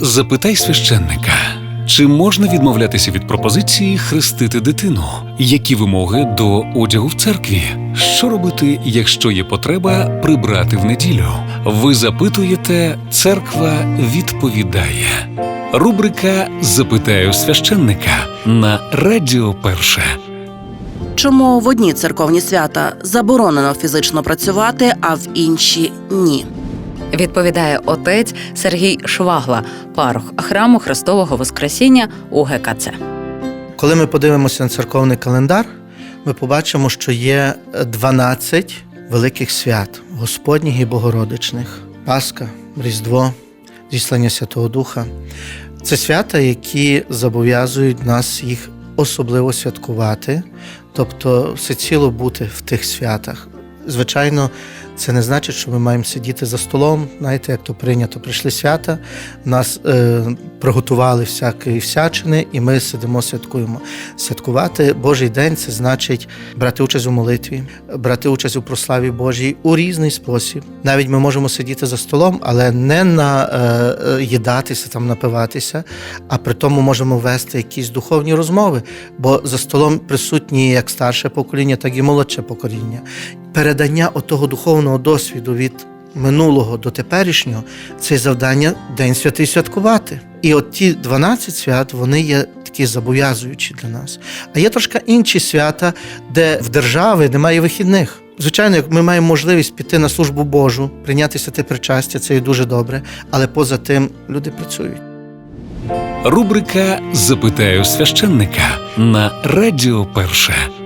Запитай священника, чи можна відмовлятися від пропозиції хрестити дитину? Які вимоги до одягу в церкві? Що робити, якщо є потреба прибрати в неділю? Ви запитуєте, церква відповідає. Рубрика Запитаю священника на Радіо Перше. Чому в одні церковні свята заборонено фізично працювати, а в інші ні? Відповідає отець Сергій Швагла, парох храму Христового Воскресіння у ГКЦ. Коли ми подивимося на церковний календар, ми побачимо, що є 12 великих свят Господніх і Богородичних: Пасха, Різдво, Зіслання Святого Духа. Це свята, які зобов'язують нас їх особливо святкувати, тобто всеціло бути в тих святах. Звичайно, це не значить, що ми маємо сидіти за столом. Знаєте, як то прийнято, прийшли свята, нас е, приготували всякі всячини, і ми сидимо, святкуємо. Святкувати Божий день це значить брати участь у молитві, брати участь у прославі Божій у різний спосіб. Навіть ми можемо сидіти за столом, але не на е, е, там напиватися, а при тому можемо вести якісь духовні розмови, бо за столом присутні як старше покоління, так і молодше покоління. Передання отого духовного досвіду від минулого до теперішнього це завдання День святий святкувати. І от ті 12 свят вони є такі зобов'язуючі для нас. А є трошки інші свята, де в держави немає вихідних. Звичайно, як ми маємо можливість піти на службу Божу, прийняти святе причастя, це є дуже добре. Але поза тим люди працюють. Рубрика Запитаю священника на Радіо Перше.